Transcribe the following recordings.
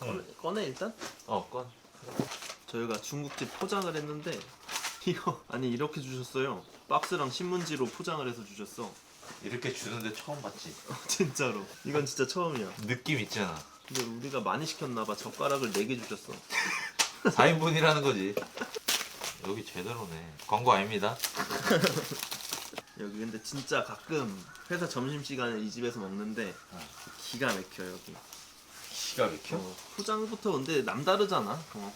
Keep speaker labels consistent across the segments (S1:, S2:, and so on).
S1: 꺼내, 꺼내 일단?
S2: 어 건.
S1: 저희가 중국집 포장을 했는데 이거 아니 이렇게 주셨어요 박스랑 신문지로 포장을 해서 주셨어
S2: 이렇게 주는데 처음 봤지.
S1: 진짜로 이건 진짜 처음이야
S2: 느낌 있잖아.
S1: 근데 우리가 많이 시켰나봐 젓가락을 4개 주셨어
S2: 4인분이라는 거지. 여기 제대로네. 광고 아닙니다.
S1: 여기 근데 진짜 가끔 회사 점심시간에 이 집에서 먹는데
S2: 어.
S1: 기가 막혀 여기
S2: 기가 막혀.
S1: 어, 포장부터 근데 남다르잖아 어.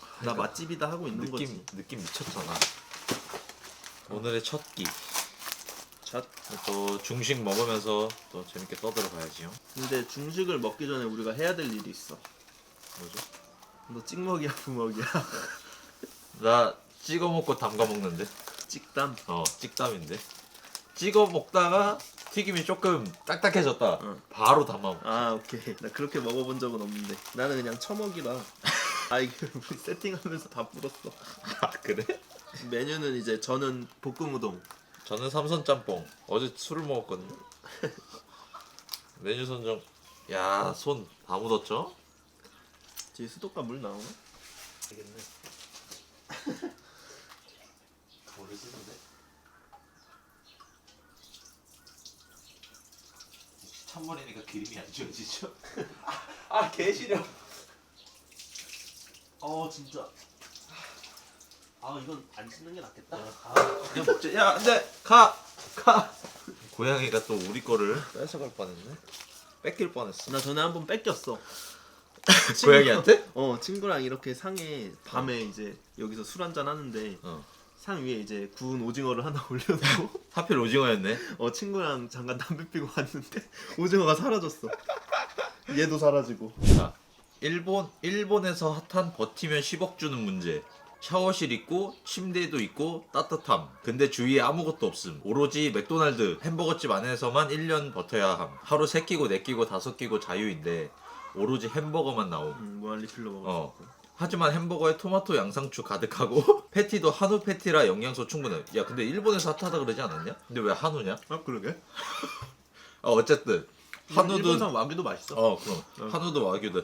S1: 나
S2: 그러니까
S1: 맛집이다 하고 있는
S2: 느낌
S1: 거지
S2: 느낌 미쳤잖아. 오늘의 첫 끼.
S1: 잣.
S2: 또 중식 먹으면서 또 재밌게 떠들어 봐야지요.
S1: 근데 중식을 먹기 전에 우리가 해야 될 일이 있어
S2: 뭐죠?
S1: 너 찍먹이야 부먹이야
S2: 나 찍어 먹고 담가 먹는데.
S1: 찍담
S2: 어, 찍담인데. 찍어 먹다가 튀김이 조금 딱딱해졌다.
S1: 응.
S2: 바로 담아. 먹-
S1: 아 오케이 나 그렇게 먹어본 적은 없는데 나는 그냥 처먹이라 아 이게 우리 세팅하면서 다 불었어
S2: 아 그래?
S1: 메뉴는 이제 저는 볶음 우동
S2: 저는 삼선 짬뽕. 어제 술을 먹었거든요. 메뉴 선정. 야, 손 다 묻었죠?
S1: 뒤에 수도가 물 나오나? 알겠네
S2: 모르시는데. 찬물이니까 기름이 안 지워지죠? 아, 개시려.
S1: 어 진짜 아 이건 안 씻는 게 낫겠다 아,
S2: 그냥 먹자. 야, 근데 가, 가. 고양이가 또 우리 거를 뺏어갈 뻔했네. 뺏길 뻔했어.
S1: 나 전에 한 번 뺏겼어
S2: 고양이한테?
S1: 어 친구랑 이렇게 상에 밤에 이제 여기서 술 한잔 하는데
S2: 어.
S1: 상 위에 이제 구운 오징어를 하나 올려놓고
S2: 하필 오징어였네.
S1: 어 친구랑 잠깐 담배 피고 왔는데 오징어가 사라졌어 얘도 사라지고
S2: 자, 일본 일본에서 핫한 버티면 10억 주는 문제. 샤워실 있고 침대도 있고 따뜻함. 근데 주위에 아무것도 없음. 오로지 맥도날드 햄버거집 안에서만 1년 버텨야 함. 하루 3끼고 4끼고 5끼고 자유인데 오로지 햄버거만 나옴.
S1: 음, 무한리필로 먹을
S2: 어.
S1: 수 있고
S2: 하지만 햄버거에 토마토 양상추 가득하고 패티도 한우 패티라 영양소 충분해. 야 근데 일본에서 핫하다 그러지 않았냐? 근데 왜 한우냐?
S1: 아 그러게
S2: 어, 어쨌든 한우도
S1: 일본산 와규도 맛있어
S2: 어 그럼
S1: 어.
S2: 한우도 와규도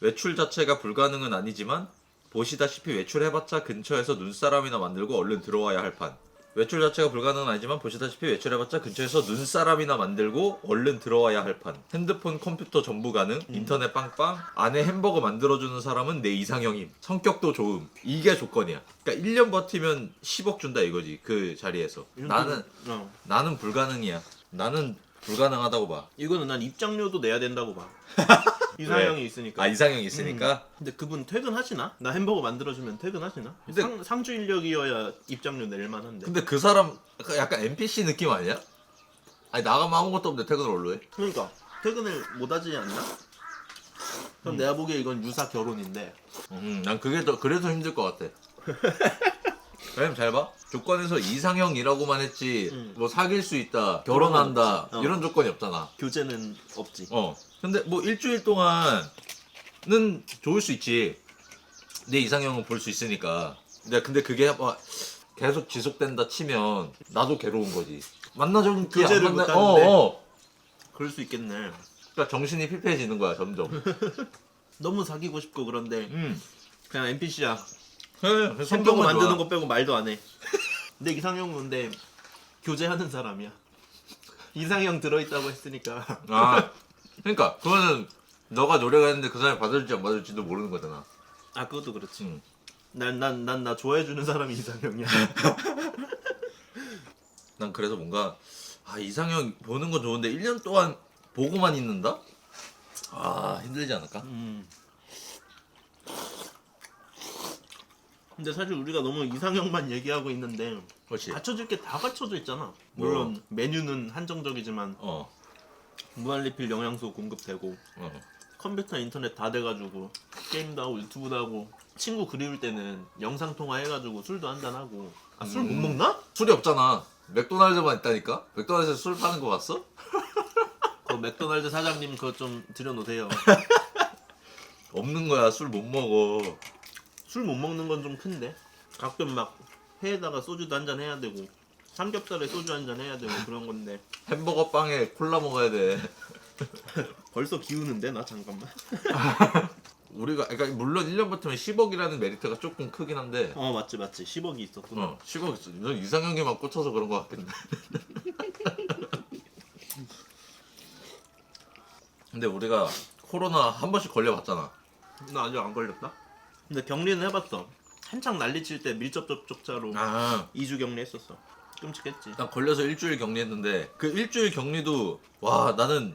S2: 외출 자체가 불가능은 아니지만 보시다시피 외출해봤자 근처에서 눈사람이나 만들고 얼른 들어와야 할 판. 외출 자체가 불가능은 아니지만 보시다시피 외출해봤자 근처에서 눈사람이나 만들고 얼른 들어와야 할 판. 핸드폰, 컴퓨터 전부 가능. 인터넷 빵빵. 안에 햄버거 만들어주는 사람은 내 이상형임. 성격도 좋음. 이게 조건이야. 그러니까 1년 버티면 10억 준다 이거지. 그 자리에서. 나는
S1: 어.
S2: 나는 불가능이야. 나는 불가능하다고 봐.
S1: 이거는 난 입장료도 내야 된다고 봐 이상형이 있으니까
S2: 아 이상형 있으니까.
S1: 근데 그분 퇴근하시나? 나 햄버거 만들어주면 퇴근하시나?
S2: 근데-
S1: 상, 상주 인력이어야 입장료 낼 만한데
S2: 근데 그 사람 약간 NPC 느낌 아니야? 아니 나가면 아무것도 없는데 퇴근을 얼로 해?
S1: 그러니까 퇴근을 못 하지 않나? 그럼 내가 보기에 이건 유사 결혼인데
S2: 음, 난 그게 더 그래서 힘들 것 같아. 왜냐면 잘 봐. 조건에서 이상형이라고만 했지
S1: 음.
S2: 뭐 사귈 수 있다, 결혼한다.
S1: 어.
S2: 이런 조건이 없잖아.
S1: 교제는 없지
S2: 어. 근데 뭐 일주일 동안은 좋을 수 있지. 내 이상형을 볼수 있으니까. 근데 근데 그게 뭐 계속 지속된다 치면 나도 괴로운 거지. 만나자는 게
S1: 교제를
S2: 안 만나-
S1: 못하는데.
S2: 어, 어.
S1: 그럴 수 있겠네
S2: 그러니까 정신이 피폐해지는 거야 점점.
S1: 너무 사귀고 싶고 그런데
S2: 음.
S1: 그냥 NPC야
S2: 그래,
S1: 햄버거
S2: 성격만
S1: 만드는
S2: 좋아.
S1: 거 빼고 말도 안해 내 이상형 뭔데 교제하는 사람이야 이상형 들어있다고 했으니까
S2: 아, 그러니까 그거는 너가 노력했는데 그 사람이 받을지 안 받을지도 모르는 거잖아.
S1: 아 그것도 그렇지
S2: 음.
S1: 난난 난 나 좋아해 주는 사람이 이상형이야
S2: 난 그래서 뭔가 아 이상형 보는 건 좋은데 1년 동안 보고만 있는다? 아 힘들지 않을까?
S1: 음. 근데 사실 우리가 너무 이상형만 얘기하고 있는데
S2: 그렇지.
S1: 갖춰질 게 다 갖춰져 있잖아 물론 메뉴는 한정적이지만
S2: 어,
S1: 무한리필 영양소 공급되고
S2: 어.
S1: 컴퓨터 인터넷 다 돼가지고 게임도 하고 유튜브도 하고 친구 그리울 때는 영상 통화 해가지고 술도 한잔 하고 아 술못
S2: 음.
S1: 먹나?
S2: 술이 없잖아. 맥도날드만 있다니까? 맥도날드에서 술 파는 거 봤어?
S1: 그 맥도날드 사장님 그거 좀 들여놓으세요
S2: 없는 거야. 술 못 먹어.
S1: 술 못 먹는 건 좀 큰데 가끔 막 회에다가 소주도 한 잔 해야 되고 삼겹살에 소주 한 잔 해야 되고 그런 건데
S2: 햄버거 빵에 콜라 먹어야 돼.
S1: 벌써 기우는데 나 잠깐만
S2: 우리가 그러니까 물론 1년 버티면 10억이라는 메리트가 조금 크긴 한데
S1: 어 맞지 맞지 10억이 있었구나
S2: 어, 10억 있어. 너 이상형에만 꽂혀서 그런 거 같겠네. 근데 우리가 코로나 한 번씩 걸려봤잖아.
S1: 나 아직 안 걸렸다 근데 격리는 해봤어 한창 난리 칠 때 밀접 접촉자로
S2: 아,
S1: 2주 격리했었어 끔찍했지
S2: 난 걸려서 일주일 격리했는데 그 일주일 격리도 와 나는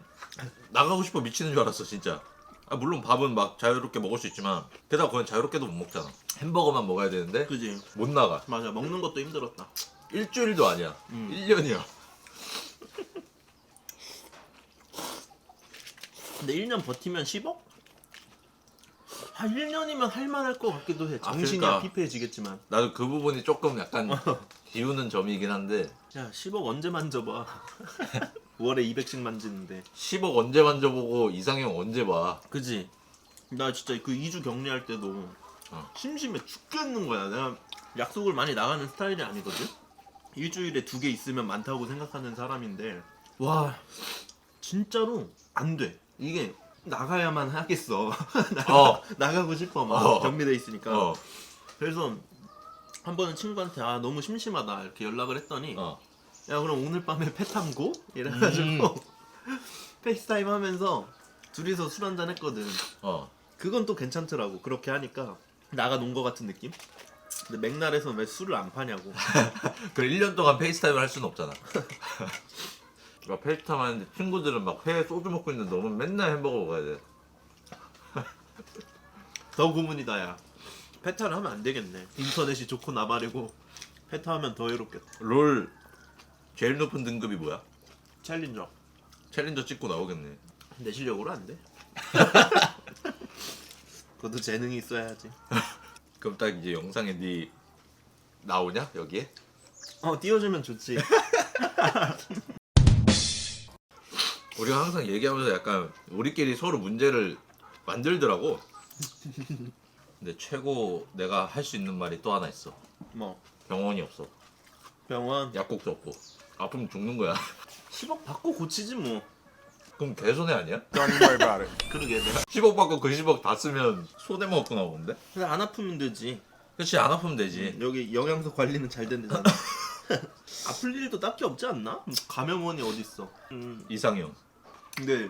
S2: 나가고 싶어 미치는 줄 알았어 진짜. 아, 물론 밥은 막 자유롭게 먹을 수 있지만 게다가 그건 자유롭게도 못 먹잖아. 햄버거만 먹어야 되는데
S1: 그지
S2: 못 나가.
S1: 맞아 먹는 것도 힘들었다
S2: 일주일도 아니야.
S1: 음.
S2: 1년이야.
S1: 근데 1년 버티면 10억? 한 1년이면 할만할 것 같기도 해.
S2: 아,
S1: 정신이
S2: 그러니까.
S1: 아, 피폐해지겠지만.
S2: 나도 그 부분이 조금 약간 비우는 점이긴 한데.
S1: 야 10억 언제 만져봐. 월에 200씩 만지는데.
S2: 10억 언제 만져보고 이상형 언제 봐.
S1: 그지? 나 진짜 그 2주 격리할 때도
S2: 어.
S1: 심심해 죽겠는 거야. 내가 약속을 많이 나가는 스타일이 아니거든? 일주일에 두 개 있으면 많다고 생각하는 사람인데. 와 진짜로 안 돼. 이게 나가야만 하겠어 나가,
S2: 어.
S1: 나가고 싶어 막
S2: 어.
S1: 격리돼 있으니까
S2: 어.
S1: 그래서 한 번은 친구한테 아 너무 심심하다 이렇게 연락을 했더니
S2: 어.
S1: 야 그럼 오늘 밤에 패탐고? 이래가지고 페이스타임 하면서 둘이서 술 한잔 했거든
S2: 어.
S1: 그건 또 괜찮더라고 그렇게 하니까 나가 논 거 같은 느낌? 근데 맥날에서 왜 술을 안 파냐고
S2: 그 1년 동안 페이스타임을 할 수는 없잖아. 막 페이스타임 하는데 친구들은 막 회에 소주 먹고 있는데 너는 맨날 햄버거 먹어야 돼.
S1: 더 고문이다 야 페타를 하면 안 되겠네 인터넷이 좋고 나발이고 페타 하면 더 외롭겠다
S2: 롤 제일 높은 등급이 뭐야?
S1: 챌린저
S2: 챌린저 찍고 나오겠네.
S1: 내 실력으로 안돼 그것도 재능이 있어야지
S2: 그럼 딱 이제 영상에 네 나오냐 여기에?
S1: 어 띄워주면 좋지
S2: 우리가 항상 얘기하면서 약간 우리끼리 서로 문제를 만들더라고. 근데 최고 내가 할 수 있는 말이 또 하나 있어.
S1: 뭐
S2: 병원이 없어.
S1: 병원
S2: 약국도 없고. 아프면 죽는 거야.
S1: 10억 받고 고치지 뭐
S2: 그럼 개손해 아니야?
S3: Don't even worry about it.
S1: 그러게 내가
S2: 10억 받고 그 10억 다 쓰면 손해 먹고 나오는데?
S1: 근데 안 아프면 되지
S2: 그렇지 안 아프면 되지.
S1: 여기 영양소 관리는 잘 된대잖아 아플 일도 딱히 없지 않나? 감염원이 어딨어 음,
S2: 이상형.
S1: 근데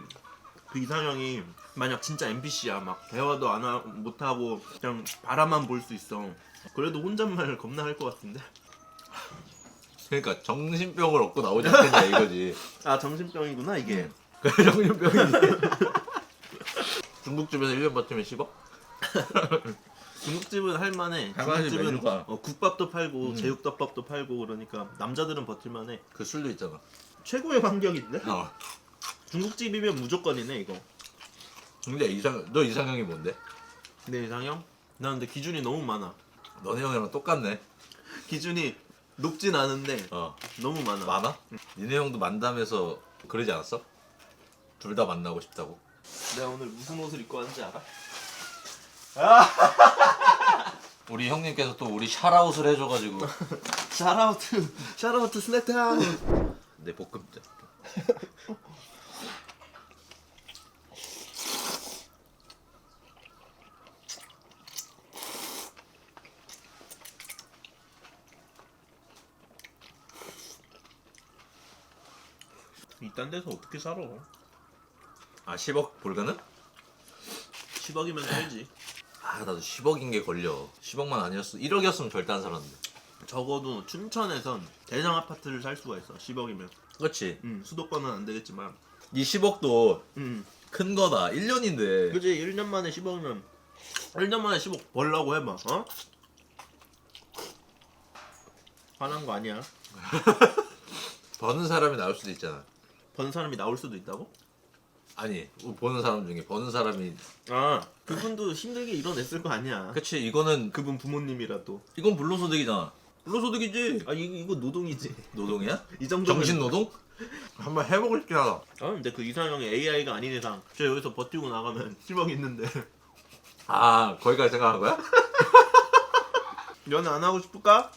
S1: 그 이상형이 만약 진짜 NPC야 막 대화도 안 하, 못하고 그냥 바라만 볼 수 있어 그래도 혼잣말 겁나 할 것 같은데
S2: 그러니까 정신병을 얻고 나오지 않겠냐 이거지.
S1: 아 정신병이구나 이게
S2: 그 정신병이지. 중국집에서 1년 버티면 10억?
S1: 중국집은 할만해
S2: 할만하지,
S1: 중국집은
S2: 메뉴가.
S1: 어, 국밥도 팔고
S2: 음.
S1: 제육덮밥도 팔고 그러니까 남자들은 버틸만해
S2: 그 술도 있잖아.
S1: 최고의 환경인데?
S2: 어.
S1: 중국집이면 무조건이네 이거
S2: 근데 이상 너 이상형이 뭔데?
S1: 내 이상형? 나 근데 기준이 너무 많아
S2: 너네 형이랑 똑같네.
S1: 기준이 높진 않은데
S2: 어.
S1: 너무 많아
S2: 많아? 니네 형도 만담에서 그러지 않았어? 둘 다 만나고 싶다고.
S1: 내가 오늘 무슨 옷을 입고 왔는지 알아?
S2: 우리 형님께서 또 우리 샤라웃을 해줘가지고.
S1: 샤라우트 샤라우트 스낵타운
S2: 내 볶음자.
S1: 이딴 데서 어떻게 살아?
S2: 아 10억? 불가능?
S1: 10억이면 살지
S2: 아 나도 10억인 게 걸려. 10억만 아니었어. 1억이었으면 절대 안 살았는데.
S1: 적어도 춘천에선 대장 아파트를 살 수가 있어 10억이면
S2: 그렇지.
S1: 음, 수도권은 안 되겠지만
S2: 이 10억도
S1: 음.
S2: 큰 거다. 1년인데.
S1: 그지 1년 만에 10억이면 1년 만에 10억 벌라고 해봐 어? 화난 거 아니야
S2: 버는 사람이 나올 수도 있잖아.
S1: 번 사람이 나올 수도 있다고?
S2: 아니 보는 사람 중에 버는 사람이
S1: 아 그분도 힘들게 이뤄냈을 거 아니야
S2: 그치 이거는
S1: 그분 부모님이라도
S2: 이건 불로소득이잖아. 불로소득이지.
S1: 아 이거, 이거 노동이지
S2: 노동이야?
S1: 이 정도면
S2: 정신 노동? 한번 해보고 싶긴 하다.
S1: 아 근데 그 이상형이 AI가 아닌 이상 저 여기서 버티고 나가면 10억 있는데
S2: 아 거기까지 생각한 거야?
S1: 연애 안 하고 싶을까?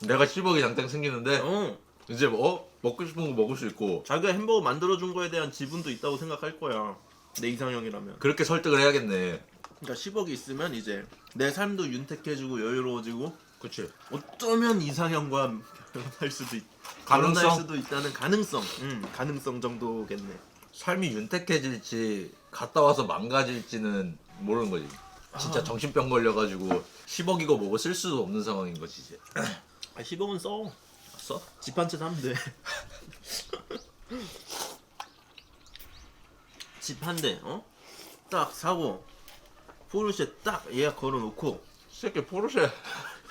S2: 내가 10억이 당장 생기는데
S1: 어
S2: 이제 뭐 먹고 싶은 거 먹을 수 있고
S1: 자기가 햄버거 만들어준 거에 대한 지분도 있다고 생각할 거야 내 이상형이라면
S2: 그렇게 설득을 해야겠네.
S1: 그러니까 10억이 있으면 이제 내 삶도 윤택해지고 여유로워지고
S2: 그치.
S1: 어쩌면 이상형과 결혼할 수도 있
S2: 가능성?
S1: 결혼할 수도 있다는 가능성. 음, 가능성 정도겠네.
S2: 삶이 윤택해질지 갔다 와서 망가질지는 모르는 거지. 진짜
S1: 아.
S2: 정신병 걸려가지고 10억이고 뭐고 쓸 수도 없는 상황인 거지 이제.
S1: 아, 10억은 써.
S2: 써?
S1: 집한 채 사면 돼. 집 한 대, 어? 딱 사고 포르쉐 딱 예약 걸어놓고
S2: 새끼 포르쉐.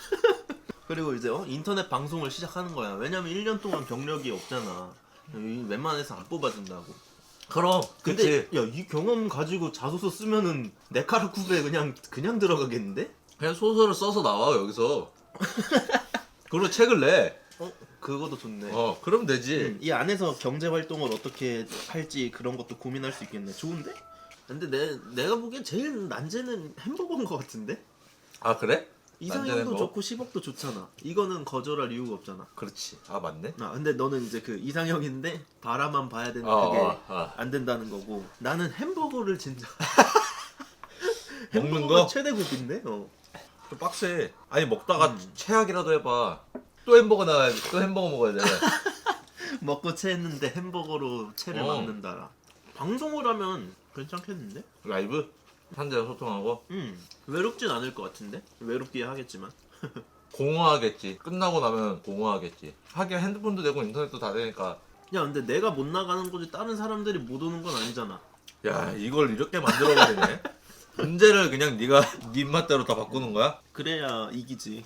S1: 그리고 이제 어? 인터넷 방송을 시작하는 거야. 왜냐면 1년 동안 경력이 없잖아. 이 웬만해서 안 뽑아준다고.
S2: 그럼.
S1: 근데
S2: 그치.
S1: 야 이 경험 가지고 자소서 쓰면은 네카라쿠베 그냥 그냥 들어가겠는데?
S2: 그냥 소설을 써서 나와 여기서. 그리고 책을 내.
S1: 어 그것도 좋네.
S2: 어, 그럼 되지.
S1: 음, 이 안에서 경제 활동을 어떻게 할지 그런 것도 고민할 수 있겠네. 좋은데? 근데 내 내가 보기엔 제일 난제는 햄버거인 것 같은데?
S2: 아 그래?
S1: 이상형도
S2: 뭐?
S1: 좋고 10억도 좋잖아. 이거는 거절할 이유가 없잖아.
S2: 그렇지. 아 맞네.
S1: 아 근데 너는 이제 그 이상형인데 바라만 봐야 되는
S2: 어,
S1: 그게
S2: 어, 어.
S1: 안 된다는 거고 나는 햄버거를 진짜
S2: 먹는
S1: 햄버거가
S2: 거?
S1: 최대급인데? 어.
S2: 좀 빡세. 아니 먹다가
S1: 음.
S2: 최악이라도 해봐. 또 햄버거 나와야 또 햄버거 먹어야 돼.
S1: 먹고 체했는데 햄버거로 체를
S2: 어.
S1: 막는다라. 방송을 하면 괜찮겠는데?
S2: 라이브 한대로 소통하고
S1: 음 외롭진 않을 것 같은데? 외롭게 하겠지만
S2: 공허하겠지. 끝나고 나면 공허하겠지. 하긴 핸드폰도 되고 인터넷도 다 되니까.
S1: 야 근데 내가 못 나가는 거지 다른 사람들이 못 오는 건 아니잖아
S2: 야 이걸 이렇게 만들어 버리네. 문제를 그냥 네가 네 입맛대로 다 바꾸는 거야?
S1: 그래야 이기지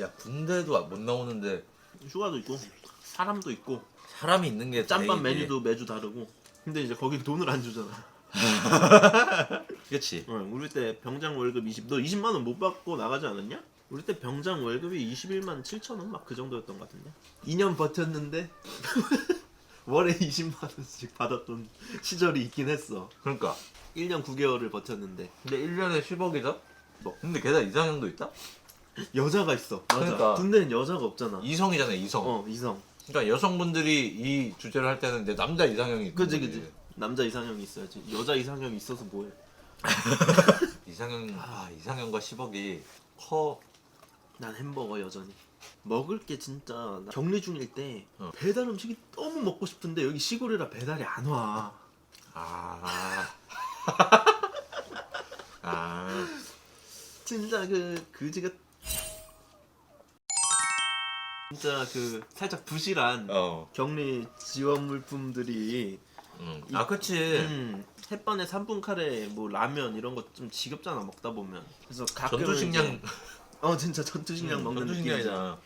S2: 야 군대도 못 나오는데
S1: 휴가도 있고 사람도 있고
S2: 사람이 있는 게
S1: 짬밥
S2: 다행이지.
S1: 메뉴도 매주 다르고 근데 이제 거긴 돈을 안 주잖아
S2: 그렇지.
S1: 어, 우리 때 병장 월급 20, 너 20만 원 못 받고 나가지 않았냐? 우리 때 병장 월급이 21만 7천 원 막 그 정도였던 것 같은데 2년 버텼는데 월에 20만 원씩 받았던 시절이 있긴 했어
S2: 그러니까
S1: 1년 9개월을 버텼는데
S2: 근데 1년에 10억이다?
S1: 뭐?
S2: 근데 게다가 이상형도 있다?
S1: 여자가 있어 맞아
S2: 그러니까.
S1: 군대는 여자가 없잖아
S2: 이성이잖아 이성.
S1: 어 이성
S2: 그러니까 여성분들이 이 주제를 할 때는 이제 남자 이상형이 있는
S1: 그지
S2: 거지.
S1: 그지 남자 이상형이 있어야지 여자 이상형이 있어서 뭐해
S2: 이상형 아 이상형과 10억이 커.
S1: 난 햄버거 여전히 먹을 게 진짜 나 격리 중일 때
S2: 어.
S1: 배달 음식이 너무 먹고 싶은데 여기 시골이라 배달이 안 와
S2: 아. 아.
S1: 진짜 그 그지가 진짜 그 살짝 부실한
S2: 어.
S1: 격리 지원 물품들이
S2: 음. 아 그치.
S1: 음, 햇반에 3분 카레 뭐 라면 이런 거 좀 지겹잖아 먹다 보면 그래서 가끔
S2: 전투식량
S1: 어 진짜 전투식량
S2: 음,
S1: 먹는 느낌이잖아
S2: 전투식량이잖아.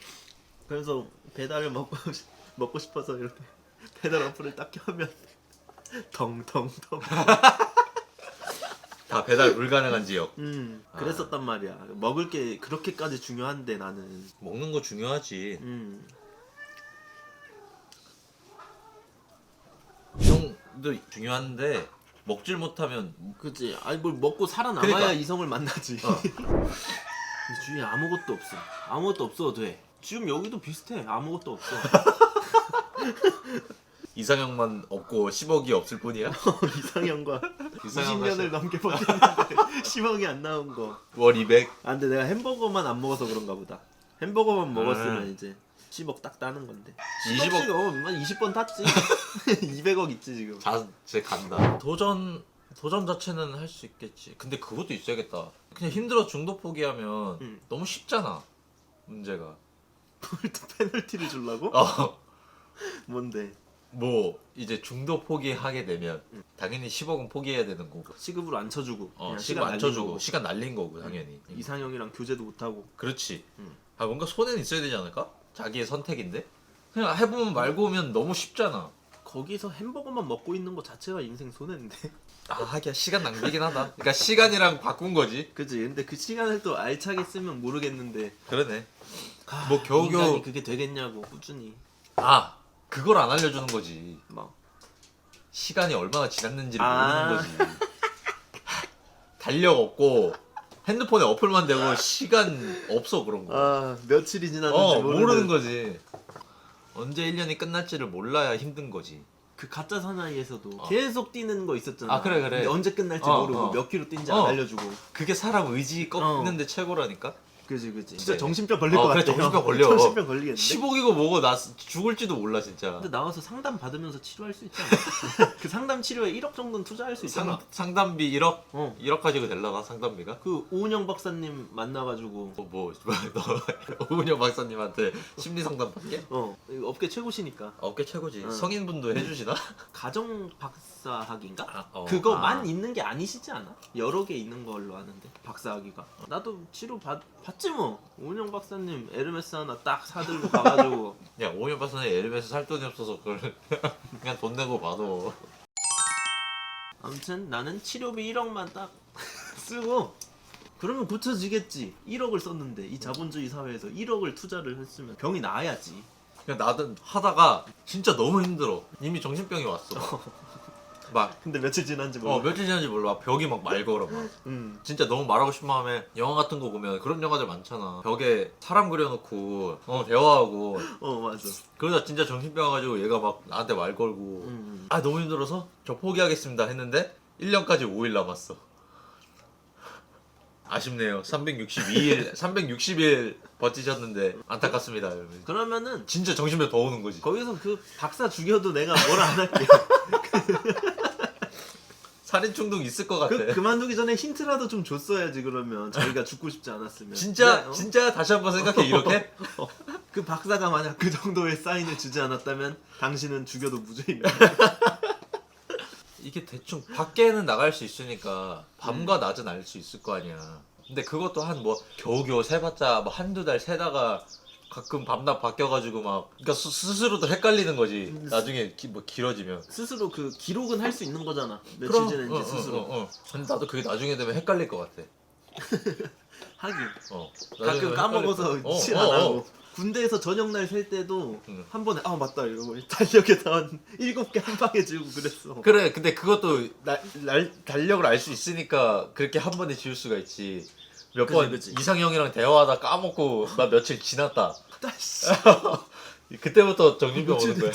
S1: 그래서 배달을 먹고 싶- 먹고 싶어서 이렇게 배달 어플을 딱 켜면 덩덩덩
S2: 다 배달 불가능한 지역.
S1: 음
S2: 아.
S1: 그랬었단 말이야 먹을 게 그렇게까지 중요한데 나는
S2: 먹는 거 중요하지.
S1: 음
S2: 이성도 중요한데 먹질 못하면
S1: 그치 아니 뭘 먹고 살아남아야
S2: 그러니까.
S1: 이성을 만나지
S2: 어.
S1: 근데 주위에 아무것도 없어 아무것도 없어도 돼 지금 여기도 비슷해 아무것도 없어
S2: 이상형만 없고 10억이 없을 뿐이야.
S1: 이상형과
S2: 이상형과
S1: 20년을 넘게 버텼는데 10억이 안 나온 거
S2: 월 200.
S1: 아 근데 내가 햄버거만 안 먹어서 그런가 보다 햄버거만 먹었으면
S2: 아.
S1: 이제 10억 딱 따는 건데
S2: 20억
S1: 10억씩 어 20번 탔지 200억 있지 지금
S2: 자 제 간다. 도전 도전 자체는 할 수 있겠지. 근데 그것도 있어야겠다. 그냥 힘들어 중도 포기하면
S1: 음.
S2: 너무 쉽잖아. 문제가.
S1: 또 페널티를 주려고?
S2: 어.
S1: 뭔데
S2: 뭐 이제 중도 포기하게 되면 당연히 10억은 포기해야 되는 거고.
S1: 시급으로 안 쳐주고
S2: 어,
S1: 그냥
S2: 시간 안
S1: 날린
S2: 쳐주고
S1: 거고.
S2: 시간 날린 거고 당연히.
S1: 이상형이랑 교제도 못 하고
S2: 그렇지.
S1: 음.
S2: 아 뭔가 손해는 있어야 되지 않을까? 자기의 선택인데. 그냥 해보면 말고 오면 너무 쉽잖아.
S1: 거기서 햄버거만 먹고 있는 거 자체가 인생 손해인데
S2: 아 하기야 시간 낭비긴 하다. 그러니까 시간이랑 바꾼 거지.
S1: 그치 근데 그 시간을 또 알차게 쓰면 모르겠는데
S2: 그러네.
S1: 아,
S2: 뭐 겨우겨우-
S1: 인간이 그게 되겠냐고 꾸준히
S2: 아 그걸 안 알려주는 거지.
S1: 막
S2: 시간이 얼마나 지났는지를
S1: 아.
S2: 모르는 거지. 달력 없고 핸드폰에 어플만 되고 시간 없어 그런 거.
S1: 아 며칠이 지났는지
S2: 어
S1: 모르는,
S2: 모르는 거지. 언제 1년이 끝날지를 몰라야 힘든 거지.
S1: 그 가짜 사나이에서도
S2: 어.
S1: 계속 뛰는 거 있었잖아.
S2: 아, 그래, 그래.
S1: 근데 언제 끝날지
S2: 어,
S1: 모르고
S2: 어.
S1: 몇 킬로 뛴지
S2: 어.
S1: 안 알려주고.
S2: 그게 사람 의지 꺾는데 최고라니까.
S1: 그지 그지. 진짜
S2: 네.
S1: 정신병 걸릴
S2: 어,
S1: 것
S2: 그래,
S1: 같아.
S2: 정신병 걸려.
S1: 정신병 걸리겠는데.
S2: 10억이고 뭐고 나 죽을지도 몰라 진짜.
S1: 근데 나와서 상담 받으면서 치료할 수 있지 않아? 그 상담 치료에 1억 정도는 투자할 수 있잖아.
S2: 상, 상담비 1억?
S1: 어.
S2: 1억 가지고 될라나 상담비가?
S1: 그 오은영 박사님 만나가지고
S2: 뭐, 뭐, 너 오은영 박사님한테 심리 상담 받게?
S1: 어 이거 업계 최고시니까
S2: 업계 최고지.
S1: 응.
S2: 성인분도 해주시나?
S1: 가정 박사학인가?
S2: 아, 어.
S1: 그거만
S2: 아.
S1: 있는 게 아니시지 않아? 여러 개 있는 걸로 아는데 박사학위가 나도 치료 받, 받지 뭐 오은영 박사님 에르메스 하나 딱 사들고 가가지고
S2: 야 오은영 박사님 에르메스 살 돈이 없어서 그걸 그냥 돈 내고 봐도.
S1: 아무튼 나는 치료비 1억만 딱 쓰고 그러면 고쳐지겠지 1억을 썼는데 이 자본주의 사회에서 1억을 투자를 했으면 병이 나아야지
S2: 그냥 나도 하다가 진짜 너무 힘들어. 이미 정신병이 왔어. 막
S1: 근데 며칠 지난지 몰라
S2: 어, 며칠 지난지 몰라. 막 벽이 막 맑어라 막.
S1: 음.
S2: 진짜 너무 말하고 싶은 마음에 영화 같은 거 보면 그런 영화들 많잖아. 벽에 사람 그려놓고 어, 대화하고
S1: 어 맞아
S2: 그러다 진짜 정신병 와가지고 얘가 막 나한테 말 걸고
S1: 음.
S2: 아 너무 힘들어서 저 포기하겠습니다 했는데 1년까지 5일 남았어. 아쉽네요. 362일 360일 버티셨는데 안타깝습니다. 이러면서.
S1: 그러면은
S2: 진짜 정신병 더 오는 거지.
S1: 거기서 그 박사 죽여도 내가 뭐라 안 할게
S2: 살인 충동 있을 것 같아.
S1: 그, 그만두기 전에 힌트라도 좀 줬어야지 그러면 자기가 죽고 싶지 않았으면
S2: 진짜
S1: 근데, 어?
S2: 진짜 다시 한번 생각해 이렇게
S1: 어, 그 박사가 만약 그 정도의 사인을 주지 않았다면 당신은 죽여도 무죄입니다
S2: 이게 대충 밖에는 나갈 수 있으니까 밤과 낮은 알 수 있을 거 아니야. 근데 그것도 한 뭐 겨우겨우 세봤자 뭐 한두 달 세다가 가끔 밤낮 바뀌어가지고 막 그러니까 스, 스스로도 헷갈리는 거지. 나중에 기, 뭐 길어지면.
S1: 스스로 그 기록은 할 수 있는 거잖아 며칠
S2: 그럼,
S1: 지낸지
S2: 어, 어,
S1: 스스로
S2: 어, 어. 근데 나도 그게 나중에 되면 헷갈릴 것 같아.
S1: 하긴
S2: 어.
S1: 가끔
S2: 나중에
S1: 까먹어서
S2: 헷갈릴 거-
S1: 칠
S2: 어,
S1: 안
S2: 어, 어.
S1: 하고 군대에서 저녁 날 셀 때도
S2: 응.
S1: 한 번에 아 맞다 이러고 달력에다 한 일곱 개 한 방에 지우고 그랬어
S2: 그래, 근데 그것도 나, 날, 달력을 알 수 있으니까 그렇게 한 번에 지울 수가 있지. 몇
S1: 그치,
S2: 번
S1: 그치.
S2: 이상형이랑 대화하다 까먹고 나 며칠 지났다.
S1: 다시
S2: 그때부터 정신병 오는 거야.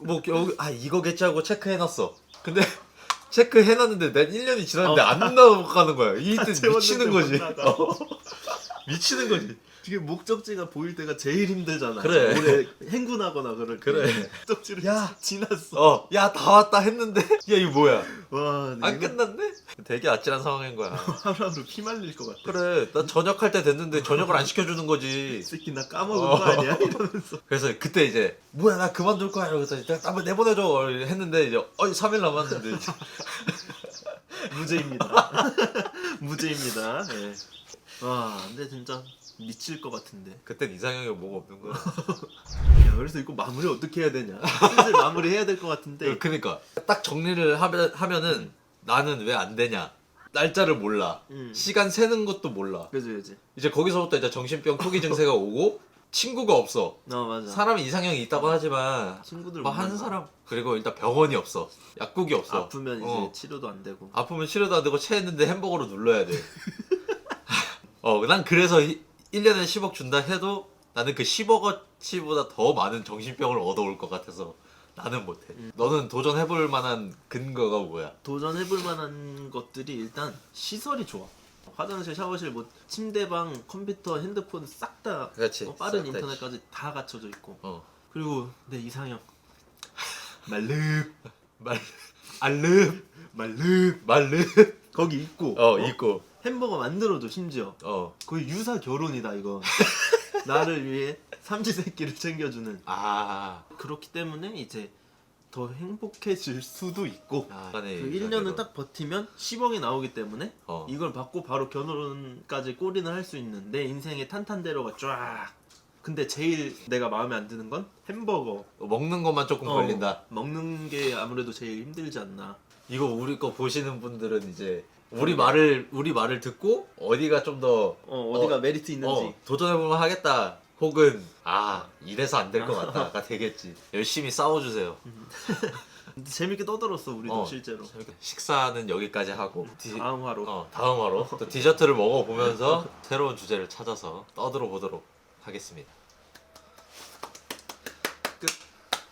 S2: 뭐 여기 아 이거겠지 하고 체크해놨어. 근데 체크해놨는데 난 1년이 지났는데
S1: 어.
S2: 안 넘어가는 거야. 이때 미치는
S1: 못
S2: 거지. 미치는 거지.
S1: 이게 목적지가 보일 때가 제일 힘들잖아
S2: 그래.
S1: 오래 행군하거나 그럴 때
S2: 그래.
S1: 목적지를
S2: 야.
S1: 지났어
S2: 어, 야 다 왔다 했는데 야 이거 뭐야? 와안
S1: 이거
S2: 끝났네? 되게 아찔한 상황인 거야.
S1: 하루하루 피 말릴 것 같아
S2: 그래, 나 저녁 할 때 됐는데 저녁을 안 시켜주는
S1: 이
S2: 거지.
S1: 새끼 나 까먹은
S2: 어.
S1: 거 아니야? 이러면서
S2: 그래서 그때 이제 뭐야 나 그만둘 거야 이러면서 일단 한번 내보내줘 했는데 이제 어 3일 남았는데 이제
S1: 무죄입니다 무죄입니다 예. 와 근데 진짜 미칠 것 같은데.
S2: 그땐 이상형이 뭐가 없는 거야.
S1: 야 그래서 이거 마무리 어떻게 해야 되냐? 슬슬 마무리 해야 될 것 같은데.
S2: 그러니까 딱 정리를 하면, 하면은 나는 왜 안 되냐? 날짜를 몰라.
S1: 음.
S2: 시간 세는 것도 몰라.
S1: 그지 그지.
S2: 이제 거기서부터 이제 정신병 초기 증세가 오고 친구가 없어.
S1: 어 맞아.
S2: 사람이 이상형이 있다고 하지만
S1: 친구들
S2: 뭐못한
S1: 만나.
S2: 사람 그리고 일단 병원이 없어. 약국이 없어.
S1: 아프면 이제
S2: 어.
S1: 치료도 안 되고.
S2: 아프면 치료도 안 되고 체했는데 햄버거로 눌러야 돼. 어, 난 그래서 1년에 10억 준다 해도 나는 그 10억어치보다 더 많은 정신병을 얻어올 것 같아서 나는 못해. 너는 도전해볼 만한 근거가 뭐야?
S1: 도전해볼 만한 것들이 일단 시설이 좋아 화장실 샤워실 뭐 침대방 컴퓨터 핸드폰 싹 다
S2: 그렇지.
S1: 빠른
S2: 싹 다
S1: 인터넷까지 다 갖춰져 있고
S2: 어.
S1: 그리고 내 이상형 말릅
S2: 말, 알름,
S1: 말릅
S2: 말름.
S1: 거기 있고
S2: 어, 있고.
S1: 햄버거 만들어줘 심지어
S2: 어.
S1: 거의 유사 결혼이다 이거 나를 위해 삼시세끼를 챙겨주는
S2: 아.
S1: 그렇기 때문에 이제 더 행복해질 수도 있고
S2: 아,
S1: 그
S2: 네,
S1: 1년을 딱 버티면 10억이 나오기 때문에
S2: 어.
S1: 이걸 받고 바로 결혼까지 꼬리는 할 수 있는 내 인생의 탄탄대로가 쫙 근데 제일 내가 마음에 안 드는 건 햄버거
S2: 먹는 것만 조금
S1: 어,
S2: 걸린다.
S1: 먹는 게 아무래도 제일 힘들지 않나
S2: 이거 우리 거 보시는 분들은 이제 우리 말을 우리 말을 듣고 어디가 좀더
S1: 어, 어디가 메리트 있는지
S2: 어, 도전해보면 하겠다. 혹은 아 이래서 안 될 것 같다가 되겠지. 열심히 싸워주세요.
S1: 근데 재밌게 떠들었어 우리도
S2: 어.
S1: 실제로
S2: 식사는 여기까지 하고 디,
S1: 다음 화로
S2: 어, 다음 화로 또 디저트를 먹어보면서 새로운 주제를 찾아서 떠들어 보도록 하겠습니다.